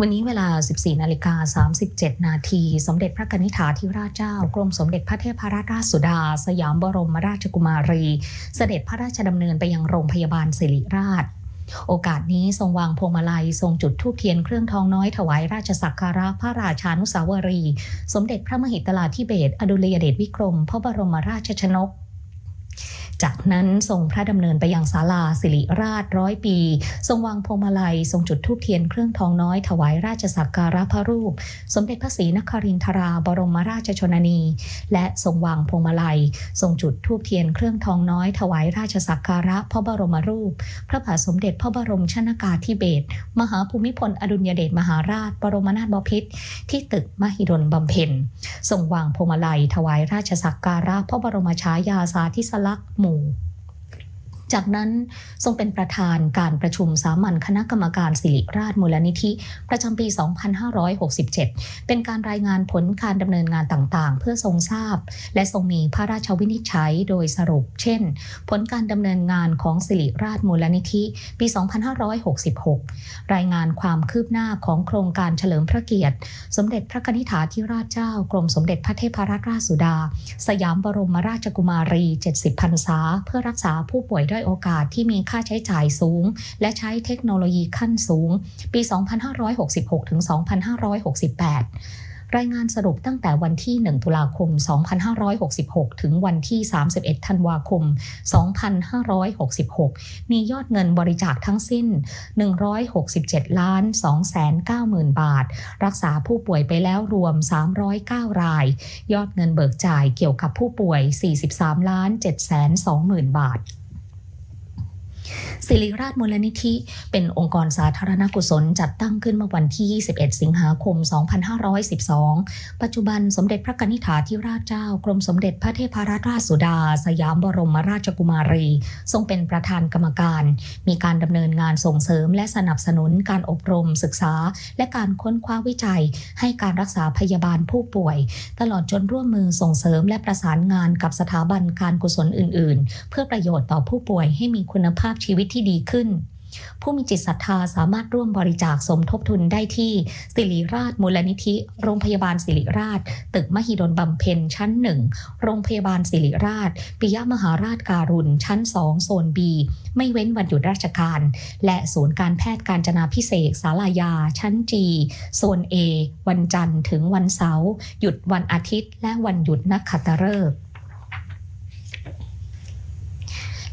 วันนี้เวลา 14นาฬิกา37 นาที สมเด็จพระกนิษฐาธิราชเจ้า กรมสมเด็จพระเทพรัตนราชสุดา สยามบรมราชกุมารี เสด็จพระราชดำเนินไปยังโรงพยาบาลศิริราช โอกาสนี้ทรงวางพวงมาลัย ทรงจุดธูปเทียนเครื่องทองน้อยถวายราชสักการะพระราชานุสาวรี สมเด็จพระมหิดลาธิเบศอดุลยเดชวิกรม พระบรมราชชนก จากนั้นทรงพระดำเนินไปยังศาลาสิริราชร้อยปี ทรงวางพวงมาลัย ทรงจุดธูปเทียนเครื่องทองน้อยถวายราชสักการะพระรูป สมเด็จพระศรีนครินทราบรมราชชนนี และทรงวางพวงมาลัย ทรงจุดธูปเทียนเครื่องทองน้อย ถวายราชสักการะพระบรมรูป พระบาทสมเด็จพระบรมชนากาธิเบศรมหาภูมิพลอดุลยเดชมหาราช บรมนาถบพิตรที่ตึกมหิดลบำเพ็ญทรงวางพวงมาลัย ถวายราชสักการะพระบรมฉายาสาธิสลักษณ์หมู่ จากนั้นทรงเป็นประธานการประชุมสามัญคณะกรรมการสิริราชมูลนิธิ ประจำปี 2567 เป็นการรายงานผลการดำเนินงานต่างๆ เพื่อทรงทราบ และทรงมีพระราชวินิจฉัยโดยสรุป เช่น ผลการดำเนินงานของสิริราชมูลนิธิ ปี 2566 รายงานความคืบหน้าของโครงการเฉลิมพระเกียรติ สมเด็จพระนิษฐาธิราชเจ้ากรมสมเด็จพระเทพรัตนราชสุดา สยามบรมราชกุมารี 70 พรรษา เพื่อรักษาผู้ป่วยด้อยโอกาสที่มีค่าใช้จ่ายสูง และใช้เทคโนโลยีขั้นสูง ปี 2566 ถึง 2568รายงานสรุปตั้งแต่วันที่ 1 ตุลาคม 2566 ถึงวันที่ 31 ธันวาคม 2566 มียอดเงินบริจาคทั้งสิ้น 167 ล้าน 290,000 บาท รักษาผู้ป่วยไปแล้วรวม 309 ราย ยอดเงินเบิกจ่ายเกี่ยวกับผู้ป่วย 43 ล้าน 720,000 บาท ศิริราชมูลนิธิ เป็นองค์กรสาธารณกุศลจัดตั้งขึ้นเมื่อวันที่ 21 สิงหาคม 2512 ปัจจุบันสมเด็จพระกนิษฐาธิราชเจ้ากรมสมเด็จพระเทพรัตนราชสุดา สยามบรมราชกุมารี ทรงเป็นประธานกรรมการ มีการดำเนินงานส่งเสริมและสนับสนุนการอบรมศึกษา และการค้นคว้าวิจัย ให้การรักษาพยาบาลผู้ป่วย ตลอดจนร่วมมือส่งเสริมและประสานงานกับสถาบันการกุศลอื่น ๆ เพื่อประโยชน์ต่อผู้ป่วยให้มีคุณภาพชีวิตที่ดีขึ้น ผู้มีจิตศรัทธาสามารถร่วมบริจาคสมทบทุนได้ที่ สิริราชมูลนิธิ โรงพยาบาลสิริราช ตึกมหิดลบำเพ็ญชั้นหนึ่งโรงพยาบาลสิริราชปิยมหาราชการุณ ชั้น2โซน B ไม่เว้นวันหยุดราชการ และศูนย์การแพทย์การจนาพิเศษกศาลายา ชั้น G โซน A วันจันทร์ถึงวันเสาร์หยุดวันอาทิตย์ และวันหยุดนักขัตฤกษ์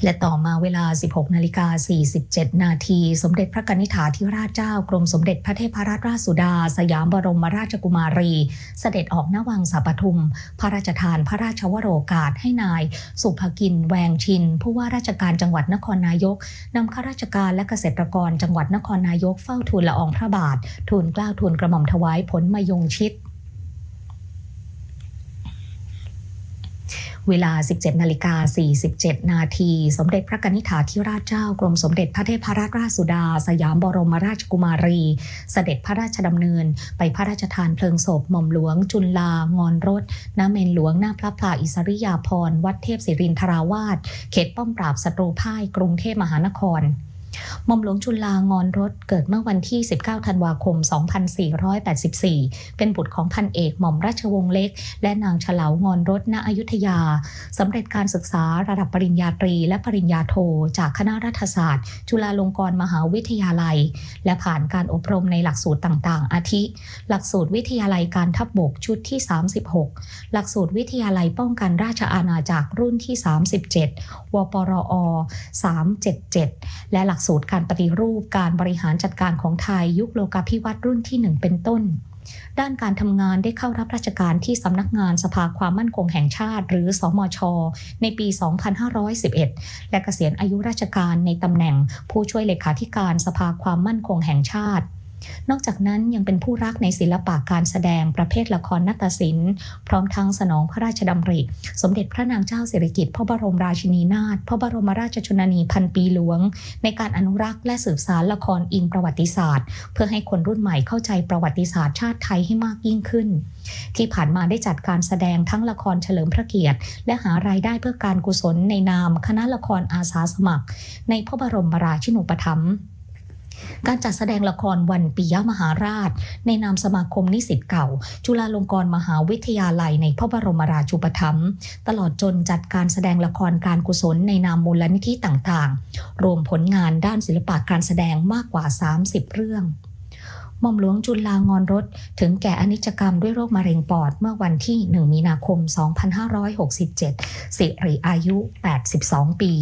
และต่อมาเวลา 16นาฬิกา47 นาที สมเด็จพระกนิษฐาธิราชเจ้ากรมสมเด็จพระเทพรัตนราชสุดา สยามบรมราชกุมารี เสด็จออกนวังสาปทุม พระราชทานพระราชวโรกาสให้นาย สุภกิน แวงชิน ผู้ว่าราชการจังหวัดนครนายกนำข้าราชการและเกษตรกรจังหวัดนครนายกเฝ้าทูลละอองพระบาททูลกล้าวทูลกระหม่อมถวายผลมายงชิด เวลา 17นาฬิกา47 นาที สมเด็จพระกนิษฐาธิราชเจ้ากรมสมเด็จพระเทพรัตนราชสุดา สยามบรมราชกุมารี เสด็จพระราชดำเนิน ไปพระราชทานเพลิงศพหม่อมหลวง จุลลางอนรถณเมนหลวงหน้าพระพลาอิสริยาภรณ์วัดเทพศิรินทราวาสเขตป้อมปราบศัตรูพ่ายกรุงเทพมหานคร ม่อมหลวงจุลางอนรถเกิดเมื่อวันที่ 19 ธันวาคม 2484 เป็นบุตรของพันเอกหม่อมราชวงศ์เล็ก และนางเฉลางอนรถณอยุธยาสำเร็จการศึกษาระดับปริญญาตรีและปริญญาโท จากคณะรัฐศาสตร์ จุฬาลงกรณ์มหาวิทยาลัย และผ่านการอบรมในหลักสูตรต่างๆ อาทิ หลักสูตรวิทยาลัยการทัพบบกชุดที่ 36 หลักสูตรวิทยาลัยป้องกันราชอาณาจักรรุ่นที่ 37 วปรอ 377 และหลักสูตรการปฏิรูปการบริหารจัดการของไทยยุคโลกาภิวัตน์รุ่นที่ 1 เป็นต้น ด้านการทำงานได้เข้ารับราชการที่สำนักงานสภาความมั่นคงแห่งชาติ หรือ สมช ในปี 2511 และเกษียณอายุราชการในตำแหน่งผู้ช่วยเลขาธิการสภาความมั่นคงแห่งชาติ นอกจากนั้นยังเป็นผู้รักในศิลปะการแสดงประเภทละครนาฏศิลป์ พร้อมทั้งสนองพระราชดำริ สมเด็จพระนางเจ้าสิริกิติ์พระบรมราชินีนาถพระบรมราชชนนีพันปีหลวง ในการอนุรักษ์และสืบสารละครอิงประวัติศาสตร์ เพื่อให้คนรุ่นใหม่เข้าใจประวัติศาสตร์ชาติไทยให้มากยิ่งขึ้น ที่ผ่านมาได้จัดการแสดงทั้งละครเฉลิมพระเกียรติ และหารายได้เพื่อการกุศลในนาม คณะละครอาสาสมัคร ในพระบรมราชินูปถัมภ์ การจัดแสดงละครวันปิยมหาราช ในนามสมาคมนิสิตเก่า จุฬาลงกรณ์มหาวิทยาลัยในพระบรมราชูปถัมภ์ตลอดจนจัดการแสดงละครการกุศลในนามมูลนิธิต่างๆ รวมผลงานด้านศิลปะการแสดงมากกว่า 30 เรื่องหม่อมหลวงจุลางอนรถ ถึงแก่อนิจกรรมด้วยโรคมะเร็งปอดเมื่อวันที่ 1 มีนาคม 2567 สิริอายุ 82 ปี